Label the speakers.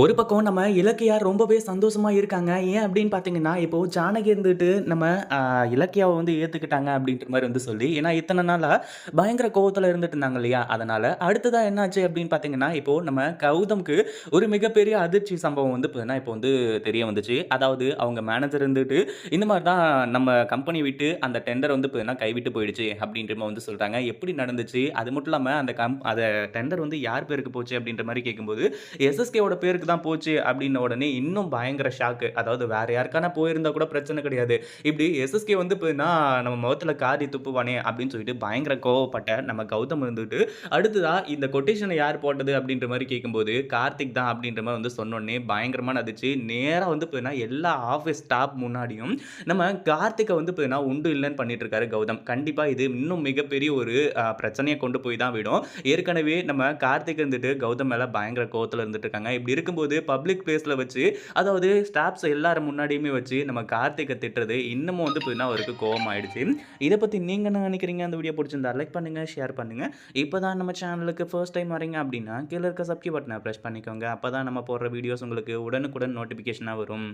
Speaker 1: ஒரு பக்கம் நம்ம இலக்கியா ரொம்பவே சந்தோஷமாக இருக்காங்க. ஏன் அப்படின்னு பார்த்தீங்கன்னா, இப்போது ஜானகி இருந்துட்டு நம்ம இலக்கியாவை வந்து ஏற்றுக்கிட்டாங்க அப்படின்ற மாதிரி வந்து சொல்லி, ஏன்னா இத்தனை நாளாக பயங்கர கோவத்தில் இருந்துட்டு இருந்தாங்க இல்லையா? அதனால் அடுத்ததாக என்னாச்சு அப்படின்னு பார்த்தீங்கன்னா, இப்போது நம்ம கௌதம்க்கு ஒரு மிகப்பெரிய அதிர்ச்சி சம்பவம் வந்து பார்த்தீங்கன்னா, இப்போ வந்து தெரிய வந்துச்சு. அதாவது அவங்க மேனேஜர் இருந்துட்டு, இந்த மாதிரி தான் நம்ம கம்பெனி விட்டு அந்த டெண்டர் வந்து பார்த்தீங்கன்னா கைவிட்டு போயிடுச்சு அப்படின்ற மாதிரி வந்து சொல்கிறாங்க எப்படி நடந்துச்சு? அது மட்டும் இல்லாமல் அந்த கம் அந்த டெண்டர் வந்து யார் பேருக்கு போச்சு அப்படின்ற மாதிரி கேட்கும்போது, எஸ்எஸ்கேவோட பேருக்கு தான் போச்சு அப்படின்ன உடனே இன்னும் பயங்கர ஷாக்கு. அதாவது வேற யாருக்கான போயிருந்தா கூட பிரச்சனை கிடையாது. இப்படி எஸ்எஸ்கே வந்து பார்த்தீங்கன்னா, நம்ம முகத்தில் காரி துப்புவானே அப்படின்னு சொல்லிட்டு பயங்கர கோவப்பட்ட நம்ம கௌதம் இருந்துட்டு, அடுத்ததா இந்த கொட்டேஷனை யார் போட்டது அப்படின்ற மாதிரி கேட்கும்போது, கார்த்திக் தான் அப்படின்ற மாதிரி வந்து சொன்னோனே பயங்கரமான அதிர்ச்சி. நேராக வந்து பார்த்தீங்கன்னா, எல்லா ஆஃபீஸ் ஸ்டாப் முன்னாடியும் நம்ம கார்த்திகை வந்து பார்த்தீங்கன்னா, உண்டு இல்லைன்னு பண்ணிட்டு இருக்காரு கௌதம். கண்டிப்பாக இது இன்னும் மிகப்பெரிய ஒரு பிரச்சனையை கொண்டு போய் தான் விடும். ஏற்கனவே நம்ம கார்த்திக் இருந்துட்டு கௌதம் மேலே பயங்கர கோவத்தில் இருந்துட்டு இருக்காங்க. இப்படி இருக்கும்போது பப்ளிக் பிளேஸில் வச்சு, அதாவது ஸ்டாஃப்ஸ் எல்லாரும் முன்னாடியுமே வச்சு நம்ம கார்த்திகை திட்டுறது இன்னமும் வந்து பார்த்தீங்கன்னா, அவருக்கு கோவம் ஆயிடுச்சு இதை பற்றி நீங்கள் என்ன நினைக்கிறீங்க? அந்த வீடியோ பிடிச்சிருந்தா லைக் பண்ணுங்கள் ஷேர் பண்ணுங்க. இப்பதான் நம்ம சேனலுக்கு ஃபர்ஸ்ட் டைம் வரீங்க அப்படின்னா, கீழே இருக்க சப்ஸ்கிரைப் பட்டனை ப்ரெஸ் பண்ணிக்கோங்க. அப்போ தான் நம்ம போடுற வீடியோஸ் உங்களுக்கு உடனுக்குடன் நோட்டிஃபிகேஷனாக வரும்.